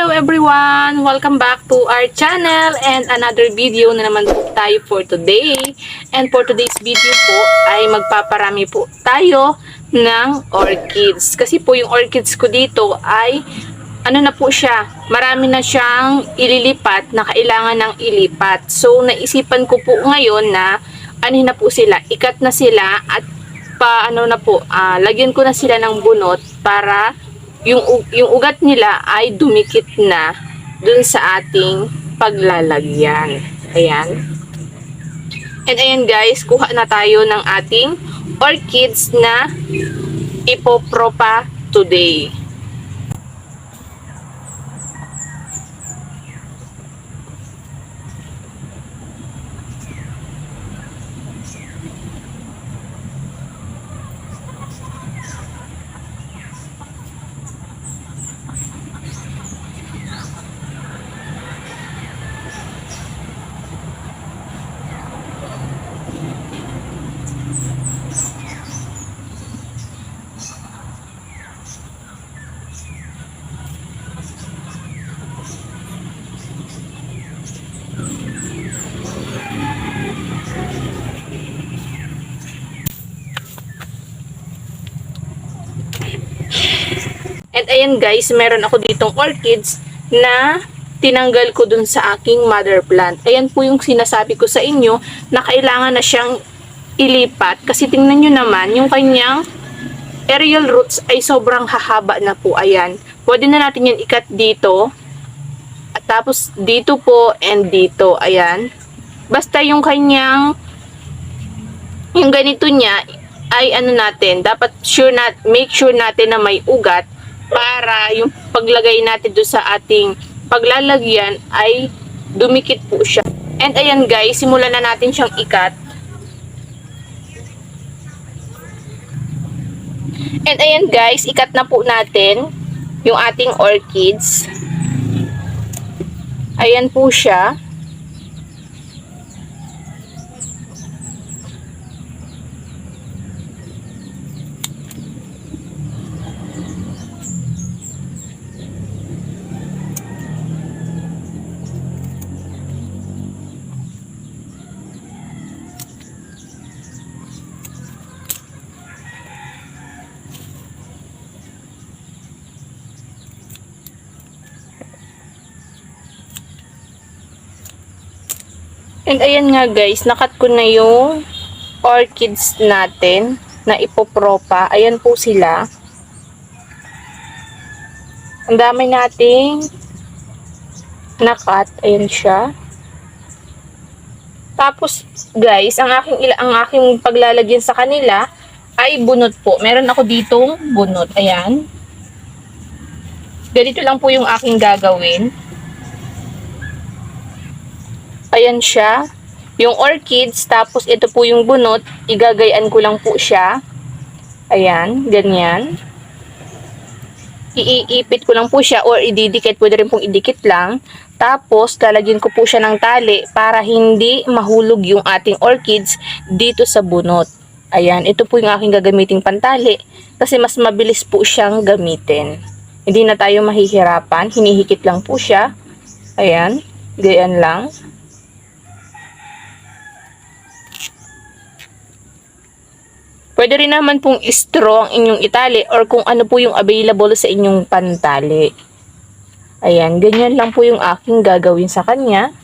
Hello everyone! Welcome back to our channel and another video na naman tayo for today. And for today's video po ay magpaparami po tayo ng orchids. Kasi po yung orchids ko dito ay ano na po siya, marami na siyang ililipat na kailangan ng ilipat. So naisipan ko po ngayon na ano na po sila, ikat na sila at pa ano na po, ah, lagyan ko na sila ng bunot para yung yung ugat nila ay dumikit na dun sa ating paglalagyan. Ayan. And ayan guys, kuha na tayo ng ating orchids na ipopropa today. And ayan guys, meron ako ditong orchids na tinanggal ko dun sa aking mother plant. Ayan po yung sinasabi ko sa inyo na kailangan na siyang ilipat kasi tingnan nyo naman yung kanyang aerial roots ay sobrang hahaba na po. Ayan. Pwede na natin yan ikat dito. At tapos dito po and dito. Ayan. Basta yung kanyang yung ganito niya ay ano natin, dapat sure na, make sure natin na may ugat para yung paglagay natin doon sa ating paglalagyan ay dumikit po siya. And ayan guys, simulan na natin siyang ikat. And ayan guys, ikat na po natin yung ating orchids. Ayan po siya. And ayan nga guys, nakat ko na yung orchids natin na ipopropa. Ayan po sila. Ang dami nating nakat. Ayan siya. Tapos guys, ang aking ang aking paglalagyan sa kanila ay bunot po. Meron ako ditong bunot. Ayan. Ganito lang po yung aking gagawin. Ayan siya. Yung orchids, tapos ito po yung bunot. Igagayan ko lang po siya. Ayan, ganyan. Iipit ko lang po siya or ididikit. Pwede rin pong idikit lang. Tapos, lalagyan ko po siya ng tali para hindi mahulog yung ating orchids dito sa bunot. Ayan, ito po yung aking gagamiting pantali kasi mas mabilis po siyang gamitin. Hindi na tayo mahihirapan. Hinihikit lang po siya. Ayan, gayan lang. Pwede rin naman pong straw ang inyong itali or kung ano po yung available sa inyong pantali. Ayan, ganyan lang po yung aking gagawin sa kanya.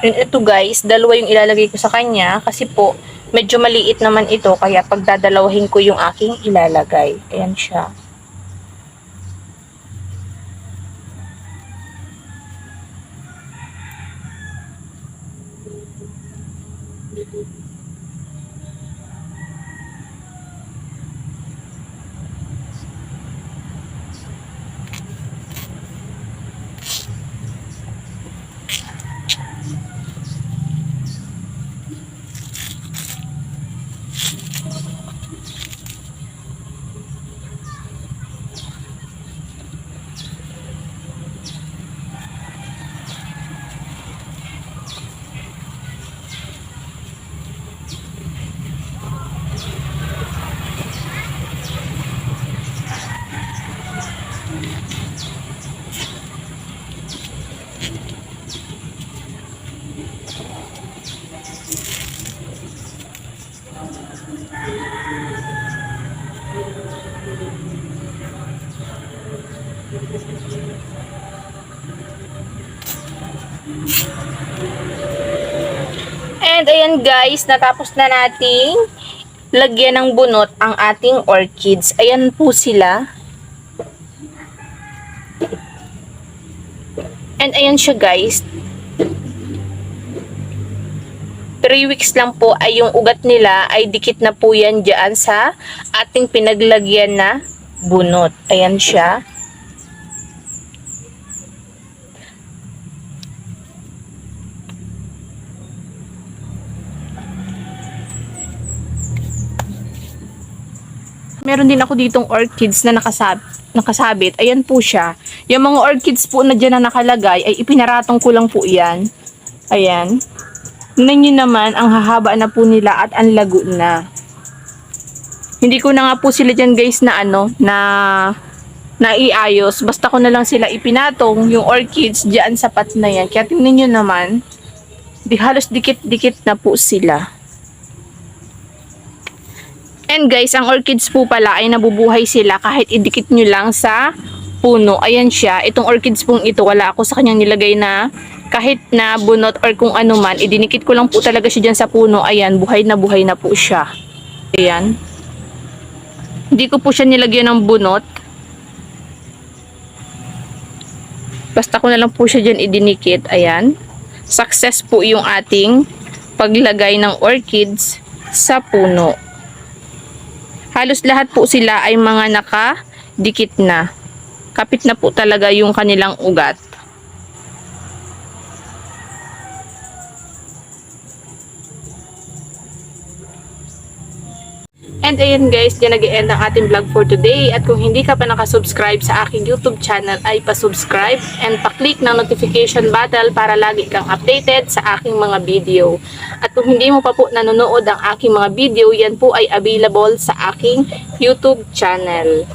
Yun, ito guys, dalawa yung ilalagay ko sa kanya kasi po, medyo maliit naman ito kaya pagdadalawahin ko yung aking ilalagay. Ayan siya. And ayan guys, natapos na nating lagyan ng bunot ang ating orchids. Ayan po sila. And ayan siya guys. 3 weeks lang po ay yung ugat nila ay dikit na po yan dyan sa ating pinaglagyan na bunot. Ayan siya. Meron din ako ditong orchids na nakasab nakasabit. Ayan po siya. Yung mga orchids po na dyan na nakalagay ay ipinaratong ko lang po yan. Ayan. Tingnan naman, ang hahaba na po nila at ang lago na. Hindi ko na nga po sila dyan guys na ano, na naiayos. Basta ko na lang sila ipinatong yung orchids dyan sa pat na yan. Kaya tingnan nyo naman, di halos dikit-dikit na po sila. And guys, ang orchids po pala ay nabubuhay sila kahit idikit nyo lang sa puno. Ayan siya. Itong orchids pong ito, wala ako sa kanyang nilagay na kahit na bunot or kung ano man, idinikit ko lang po talaga siya dyan sa puno. Ayan, buhay na buhay na po siya. Ayan. Hindi ko po siya nilagyan ng bunot. Basta ko na lang po siya dyan idinikit. Ayan. Success po yung ating paglagay ng orchids sa puno. Halos lahat po sila ay mga nakadikit na. Kapit na po talaga yung kanilang ugat. And ayun guys, yan nag-end ang ating vlog for today. At kung hindi ka pa nakasubscribe sa aking YouTube channel ay pasubscribe and pa-click ng notification bell para lagi kang updated sa aking mga video. At kung hindi mo pa po nanonood ang aking mga video, yan po ay available sa aking YouTube channel.